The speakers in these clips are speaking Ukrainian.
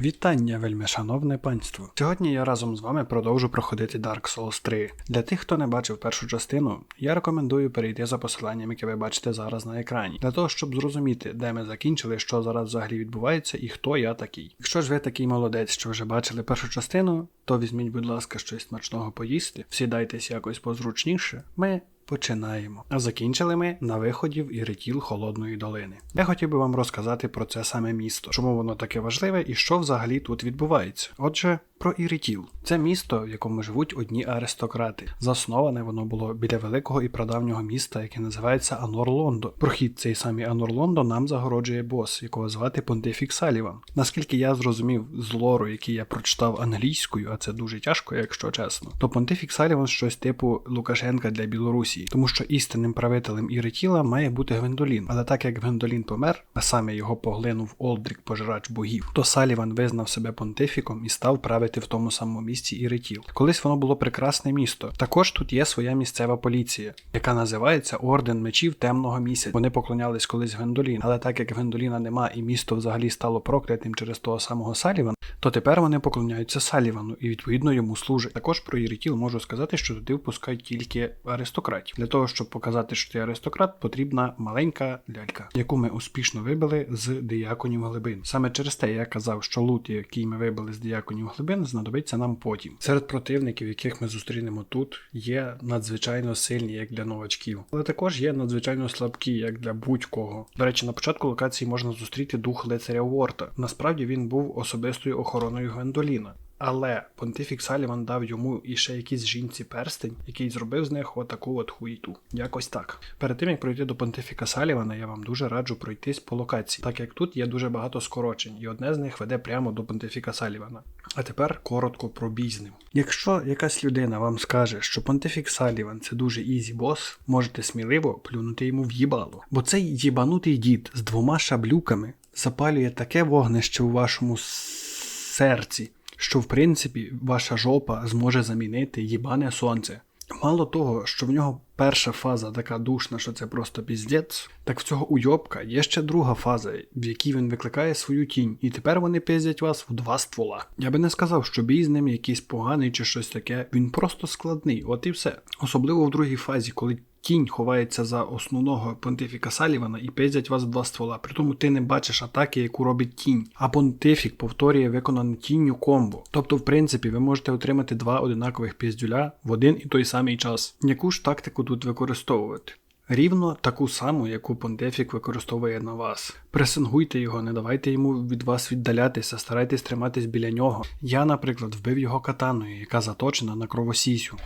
Вітання, вельми шановне панство. Сьогодні я разом з вами продовжу проходити Dark Souls 3. Для тих, хто не бачив першу частину, я рекомендую перейти за посиланням, яке ви бачите зараз на екрані, для того, щоб зрозуміти, де ми закінчили, що зараз взагалі відбувається і хто я такий. Якщо ж ви такий молодець, що вже бачили першу частину, то візьміть, будь ласка, щось смачного поїсти, всідайтесь якось позручніше. Ми Починаємо. А закінчили ми на виході в Іритіл Холодної долини. Я хотів би вам розказати про це саме місто, чому воно таке важливе і що взагалі тут відбувається. Отже, про Іритіл. Це місто, в якому живуть одні аристократи. Засноване воно було біля великого і прадавнього міста, яке називається Анор-Лондо. Прохід цей самий Анор-Лондо нам загороджує бос, якого звати Понтифік Саліван. Наскільки я зрозумів з лору, який я прочитав англійською, а це дуже тяжко, якщо чесно, то Понтифік Саліван щось типу Лукашенка для Білорусі, тому що істинним правителем Іритіла має бути Гвендолін. Але так як Гвендолін помер, а саме його поглинув Олдрік, пожирач богів, то Саліван визнав себе понтифіком і став правити в тому самому місці Іритіл. Колись воно було прекрасне місто. Також тут є своя місцева поліція, яка називається Орден мечів темного місяця. Вони поклонялись колись Гвендолін, але так як Гвендоліна нема і місто взагалі стало проклятим через того самого Салівана, то тепер вони поклоняються Салівану і відповідно йому служать. Також про Іритіл можу сказати, що туди впускають тільки аристократів. Для того, щоб показати, що ти аристократ, потрібна маленька лялька, яку ми успішно вибили з дияконів глибин. Саме через те я казав, що лут, який ми вибили з дияконів глибин, знадобиться нам потім. Серед противників, яких ми зустрінемо тут, є надзвичайно сильні, як для новачків, але також є надзвичайно слабкі, як для будь-кого. До речі, на початку локації можна зустріти дух лицаря Уорта. Насправді він був особистою охороною Гвендоліна. Але понтифік Саліван дав йому і ще якійсь жінці перстень, який зробив з них отаку от хуїту. Якось так. Перед тим як пройти до понтифіка Салівана, я вам дуже раджу пройтись по локації, так як тут є дуже багато скорочень, і одне з них веде прямо до понтифіка Салівана. А тепер коротко про бій з ним. Якщо якась людина вам скаже, що понтифік Саліван це дуже ізі бос, можете сміливо плюнути йому в їбало. Бо цей їбанутий дід з двома шаблюками запалює таке вогнище у вашому серці що в принципі ваша жопа зможе замінити їбане сонце. Мало того, що в нього перша фаза така душна, що це просто піздець, так в цього уйобка є ще друга фаза, в якій він викликає свою тінь, і тепер вони пиздять вас в два ствола. Я би не сказав, що бій з ним якийсь поганий чи щось таке, він просто складний, от і все. Особливо в другій фазі, коли Тінь ховається за основного понтифіка Салівана і пиздять вас в два ствола. Притому ти не бачиш атаки, яку робить тінь. А понтифік повторює виконане тінню комбо. Тобто, в принципі, ви можете отримати два одинакових піздюля в один і той самий час. Яку ж тактику тут використовувати? Рівно таку саму, яку понтефік використовує на вас. Пресингуйте його, не давайте йому від вас віддалятися, старайтесь триматись біля нього. Я, наприклад, вбив його катаною, яка заточена на кровосісю.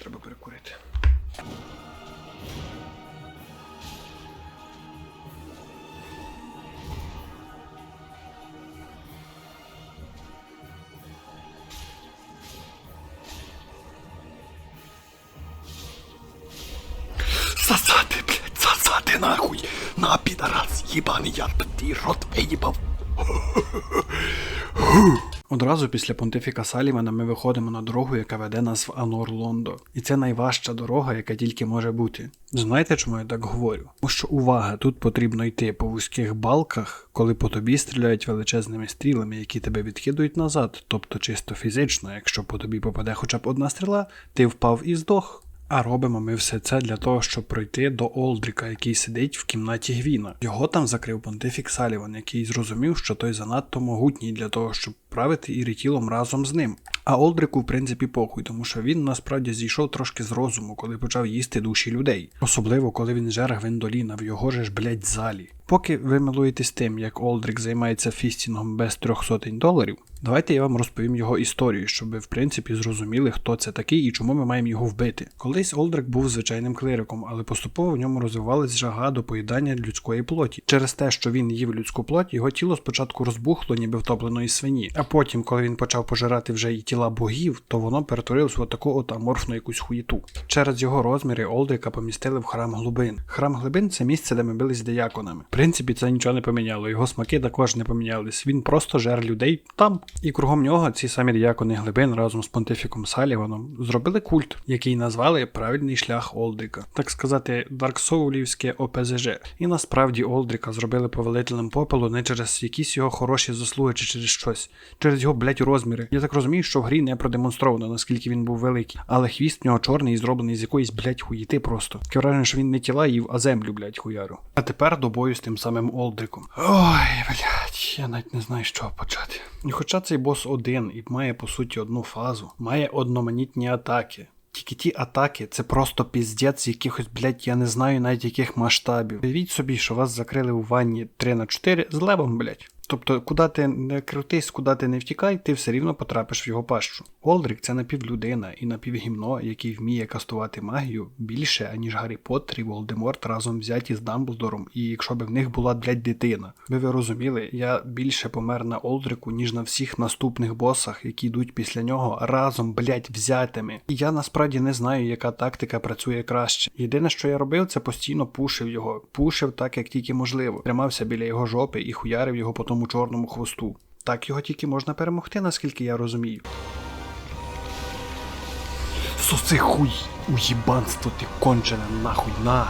Треба перекурити. Сосати нахуй. На, підарас, їбаний, я твій рот виїбав. Одразу після понтифіка Салівана ми виходимо на дорогу, яка веде нас в Анор Лондо. І це найважча дорога, яка тільки може бути. Знаєте, чому я так говорю? Тому що увага, тут потрібно йти по вузьких балках, коли по тобі стріляють величезними стрілами, які тебе відкидують назад, тобто чисто фізично, якщо по тобі попаде хоча б одна стріла, ти впав і здох. А робимо ми все це для того, щоб пройти до Олдріка, який сидить в кімнаті Гвіна. Його там закрив понтифік Саліван, який зрозумів, що той занадто могутній для того, щоб правити іритілом разом з ним. А Олдрику, в принципі, похуй, тому що він насправді зійшов трошки з розуму, коли почав їсти душі людей. Особливо, коли він жер Гвендоліна в його же ж, блять, залі. Поки ви милуєтесь тим, як Олдрик займається фістінгом без трьох сотень доларів, давайте я вам розповім його історію, щоб ви в принципі зрозуміли, хто це такий і чому ми маємо його вбити. Колись Олдрик був звичайним клириком, але поступово в ньому розвивалась жага до поїдання людської плоті. Через те, що він їв людську плоть, його тіло спочатку розбухло, ніби втопленої свині, а потім, коли він почав пожирати вже і тіла богів, то воно перетворилось в таку от аморфну якусь хуєту. Через його розміри Олдрика помістили в храм глибин. Храм глибин це місце, де ми бились з дияконами. Принципі, це нічого не поміняло. Його смаки також не помінялись. Він просто жер людей там. І кругом нього ці самі диякони глибин разом з понтифіком Саліваном зробили культ, який назвали правильний шлях Олдрика, так сказати, Дарксоулівське ОПЗЖ. І насправді Олдрика зробили повелителем попелу не через якісь його хороші заслуги чи через щось, через його блять розміри. Я так розумію, що в грі не продемонстровано, наскільки він був великий, але хвіст в нього чорний і зроблений з якоїсь блять хуїти просто. Таке що він не тіла їв, а землю, блять, хуяру. А тепер до бою тим самим Олдриком. Ой, блять, я навіть не знаю, з чого почати. І хоча цей бос один і має по суті одну фазу, має одноманітні атаки. Тільки ті атаки це просто піздець якихось, блять, я не знаю навіть яких масштабів. Уявіть собі, що вас закрили у ванні 3 на 4 з левом, блять. Тобто, куди ти не крутись, куди ти не втікай, ти все рівно потрапиш в його пащу. Олдрик це напівлюдина і напівгімно, який вміє кастувати магію більше, аніж Гаррі Поттер і Волдеморт разом взяті з Дамблдором, і якщо б в них була, блядь, дитина. Ви ви розуміли, я більше помер на Олдрику, ніж на всіх наступних босах, які йдуть після нього разом, блядь, взятими. І я насправді не знаю, яка тактика працює краще. Єдине, що я робив, це постійно пушив його, пушив так, як тільки можливо. Тримався біля його жопи і хуярив його по тому чорному хвосту. Так його тільки можна перемогти, наскільки я розумію. Соси хуй, уїбанство ти кончене, нахуй, на.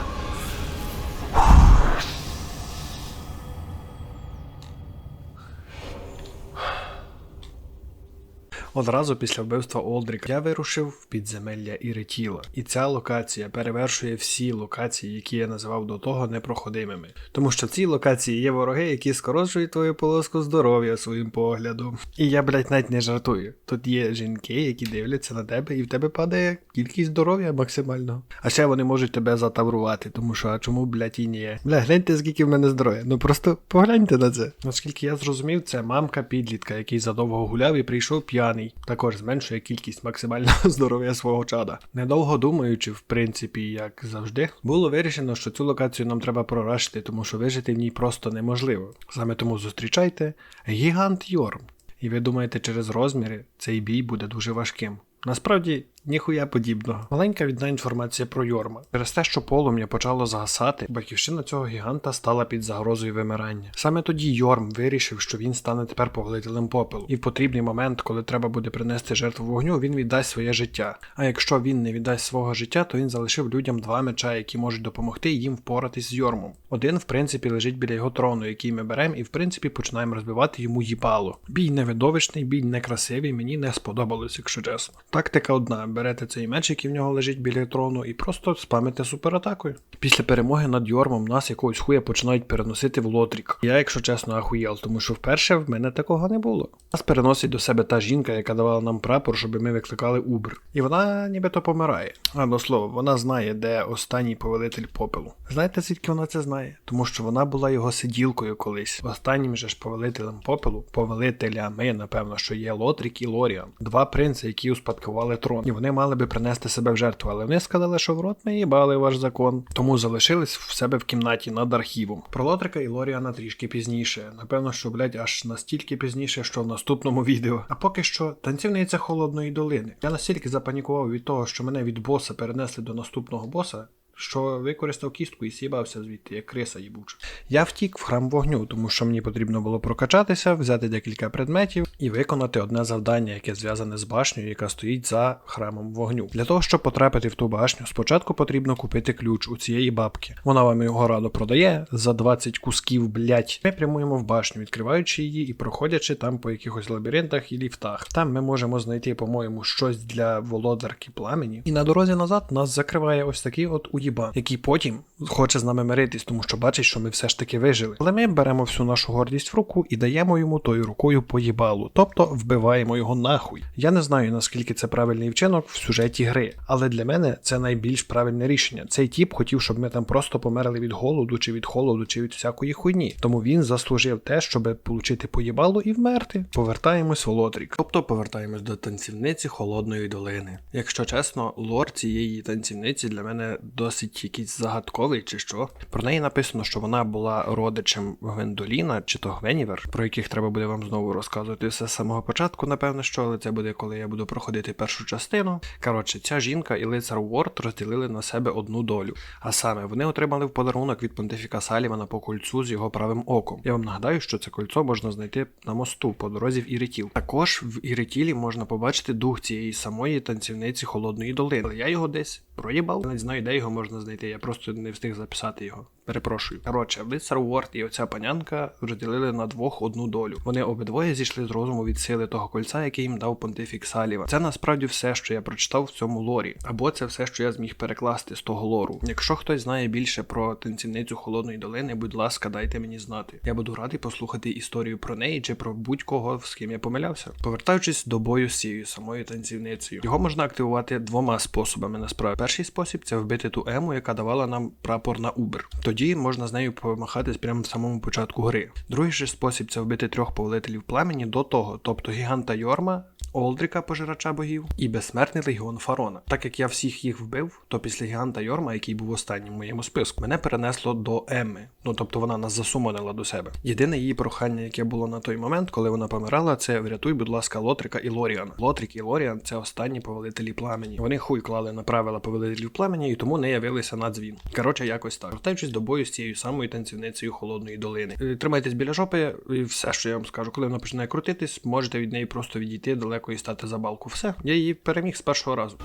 Одразу після вбивства Олдріка я вирушив в підземелля Іритіла. І ця локація перевершує всі локації, які я називав до того непроходимими. Тому що в цій локації є вороги, які скорочують твою полоску здоров'я своїм поглядом. І я, блядь, навіть не жартую. Тут є жінки, які дивляться на тебе, і в тебе падає кількість здоров'я максимального. А ще вони можуть тебе затаврувати, тому що а чому, блядь, і ні? Бля, гляньте, скільки в мене здоров'я. Ну просто погляньте на це. Наскільки я зрозумів, це мамка підлітка, який задовго гуляв і прийшов п'яний. Також зменшує кількість максимального здоров'я свого чада. Недовго думаючи, в принципі, як завжди, було вирішено, що цю локацію нам треба прорашити, тому що вижити в ній просто неможливо. Саме тому зустрічайте гігант Йорм. І ви думаєте, через розміри цей бій буде дуже важким. Насправді, ніхуя подібного. Маленька відна інформація про Йорма. Через те, що полум'я почало згасати, батьківщина цього гіганта стала під загрозою вимирання. Саме тоді Йорм вирішив, що він стане тепер повелителем попелу. І в потрібний момент, коли треба буде принести жертву вогню, він віддасть своє життя. А якщо він не віддасть свого життя, то він залишив людям два меча, які можуть допомогти їм впоратись з Йормом. Один, в принципі, лежить біля його трону, який ми беремо, і в принципі починаємо розбивати йому їбало. Бій невидовищний, бій некрасивий, мені не сподобалось, якщо чесно. Тактика одна: берете цей меч, який в нього лежить біля трону, і просто спамите суператакою. Після перемоги над Йормом нас якогось хуя починають переносити в Лотрік. Я, якщо чесно, ахуєл, тому що вперше в мене такого не було. Нас переносить до себе та жінка, яка давала нам прапор, щоб ми викликали Убр. І вона нібито помирає. А до слова, вона знає, де останній повелитель попелу. Знаєте, звідки вона це знає? Тому що вона була його сиділкою колись. Останнім же ж повелителем попелу, повелителями, напевно, що є Лотрік і Лоріан. Два принци, які успадкували трон. І вони мали би принести себе в жертву, але вони сказали, що в рот ми їбали ваш закон. Тому залишились в себе в кімнаті над архівом. Про Лотрика і Лоріана трішки пізніше. Напевно, що, блядь, аж настільки пізніше, що в наступному відео. А поки що танцівниця холодної долини. Я настільки запанікував від того, що мене від боса перенесли до наступного боса. Що використав кістку і с'їбався звідти, як криса їбуча. Я втік в храм вогню, тому що мені потрібно було прокачатися, взяти декілька предметів і виконати одне завдання, яке зв'язане з башнею, яка стоїть за храмом вогню. Для того, щоб потрапити в ту башню, спочатку потрібно купити ключ у цієї бабки. Вона вам його радо продає за 20 кусків, блять. Ми прямуємо в башню, відкриваючи її і проходячи там по якихось лабіринтах і ліфтах. Там ми можемо знайти, по-моєму, щось для володарки пламені. І на дорозі назад нас закриває ось такий от уїбан, який потім хоче з нами миритись, тому що бачить, що ми все ж таки вижили. Але ми беремо всю нашу гордість в руку і даємо йому тою рукою по їбалу, тобто вбиваємо його нахуй. Я не знаю наскільки це правильний вчинок в сюжеті гри, але для мене це найбільш правильне рішення. Цей тіп хотів, щоб ми там просто померли від голоду, чи від холоду, чи від всякої хуйні. Тому він заслужив те, щоб получити поїбалу і вмерти. Повертаємось в Лотрік. Тобто повертаємось до танцівниці холодної долини. Якщо чесно, лор цієї танцівниці для мене досить досить якийсь загадковий чи що. Про неї написано, що вона була родичем Гвендоліна чи то Гвенівер, про яких треба буде вам знову розказувати все з самого початку, напевно, що, але це буде, коли я буду проходити першу частину. Коротше, ця жінка і лицар Уорд розділили на себе одну долю. А саме вони отримали в подарунок від понтифіка Салівана по кольцу з його правим оком. Я вам нагадаю, що це кольцо можна знайти на мосту по дорозі в Іритіл. Також в Іритілі можна побачити дух цієї самої танцівниці холодної долини. Але я його десь проїбав. Я не знаю, де його можна знайти. Я просто не встиг записати його. Перепрошую. Коротше, лицар Уорд і оця панянка розділили на двох одну долю. Вони обидвоє зійшли з розуму від сили того кольця, який їм дав понтифік Саліва. Це насправді все, що я прочитав в цьому лорі, або це все, що я зміг перекласти з того лору. Якщо хтось знає більше про танцівницю холодної долини, будь ласка, дайте мені знати. Я буду радий послухати історію про неї чи про будь-кого, з ким я помилявся. Повертаючись до бою з цією самою танцівницею, його можна активувати двома способами. Насправді, перший спосіб це вбити ту ему, яка давала нам прапор на Убер. Тоді можна з нею помахатись прямо в самому початку гри. Другий же спосіб це вбити трьох повелителів пламені до того, тобто гіганта Йорма. Олдріка, пожирача богів, і безсмертний легіон Фарона. Так як я всіх їх вбив, то після гіганта Йорма, який був останнім в моєму списку, мене перенесло до Емми. Ну тобто вона нас засумонила до себе. Єдине її прохання, яке було на той момент, коли вона помирала, це врятуй, будь ласка, Лотрика і Лоріана. Лотрик і Лоріан це останні повелителі пламені. Вони хуй клали на правила повелителів пламені і тому не явилися на дзвін. Коротше, якось так. Вертаючись до бою з цією самою танцівницею холодної долини. Е, Тримайтесь біля жопи, і все, що я вам скажу, коли вона починає крутитись, можете від неї просто відійти далеко і стати за балку. Все, я її переміг з першого разу.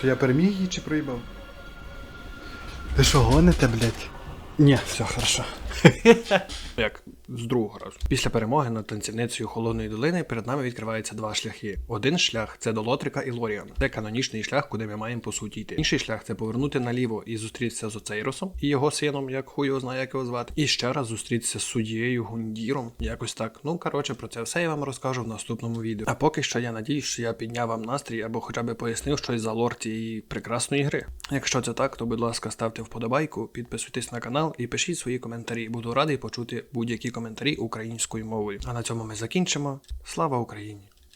То я переміг її чи проїбав? Ви що гоните, блядь? Ні, все хорошо. Як з другого разу. Після перемоги над танцівницею холодної долини перед нами відкриваються два шляхи. Один шлях це до Лотрика і Лоріана. Це канонічний шлях, куди ми маємо по суті йти. Інший шлях це повернути наліво і зустрітися з Оцейросом і його сином, як хуй його знає, як його звати. І ще раз зустрітися з суддєю Гундіром. Якось так. Ну коротше, про це все я вам розкажу в наступному відео. А поки що я надіюсь, що я підняв вам настрій або хоча б пояснив щось за лор цієї прекрасної гри. Якщо це так, то будь ласка, ставте вподобайку, підписуйтесь на канал і пишіть свої коментарі. Буду радий почути будь-які коментарі українською мовою. А на цьому ми закінчимо. Слава Україні!